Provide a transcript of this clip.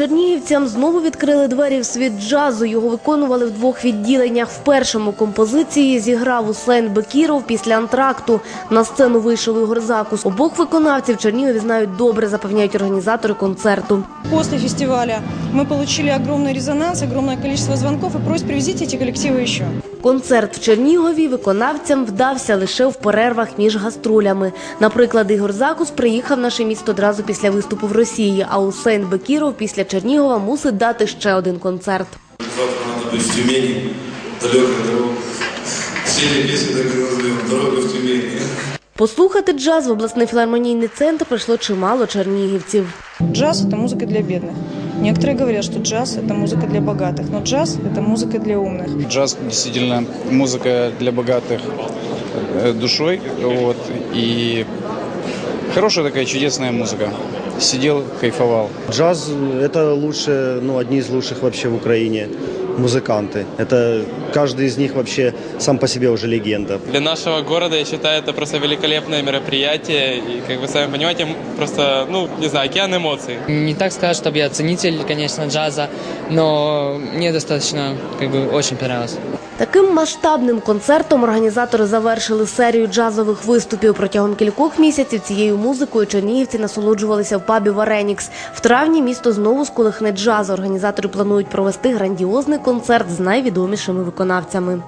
чернігівцям знову відкрили двері в світ джазу. Його виконували в двох відділеннях. В першому композиції зіграв Усейн Бекіров після антракту. На сцену вийшов Ігор Закус. Обох виконавців Чернігові знають добре, запевняють організатори концерту. После фестиваля мы получили огромный резонанс, огромное количество звонков и просьб привезите эти коллективы еще. Концерт в Чернігові виконавцям вдався лише в перервах між гастролями. Наприклад, Ігор Закус приїхав в наше місто одразу після виступу в Росії, а Усейн Бекіров після Чернігова мусить дати ще один концерт. Завтра надо быть в Тюмени, далекая дорога. Все песни так и назовем, дорога в Тюмень. Послухати джаз в обласний філармонійний центр прийшло чимало чернігівців. Джаз – это музыка для бедных. Некоторые говорят, что джаз – это музыка для богатых, но джаз – это музыка для умных. Джаз действительно музыка для богатых э, душой. Вот, и хорошая такая чудесная музыка. Сидел, кайфовал. Джаз – это лучшие, ну, одни из лучших вообще в Украине музыканты. Это каждый из них вообще сам по себе уже легенда. Для нашего города, я считаю, это просто великолепное мероприятие. И, как вы сами понимаете, м- просто, ну, не знаю, океан эмоций. Не так сказать, чтобы я ценитель, конечно, джаза, но мне достаточно, как бы, очень понравилось. Таким масштабним концертом організатори завершили серію джазових виступів. Протягом кількох місяців цією музикою чернігівці насолоджувалися в пабі Варенікс. В травні місто знову сколихне джаз. Організатори планують провести грандіозний концерт з найвідомішими виконавцями.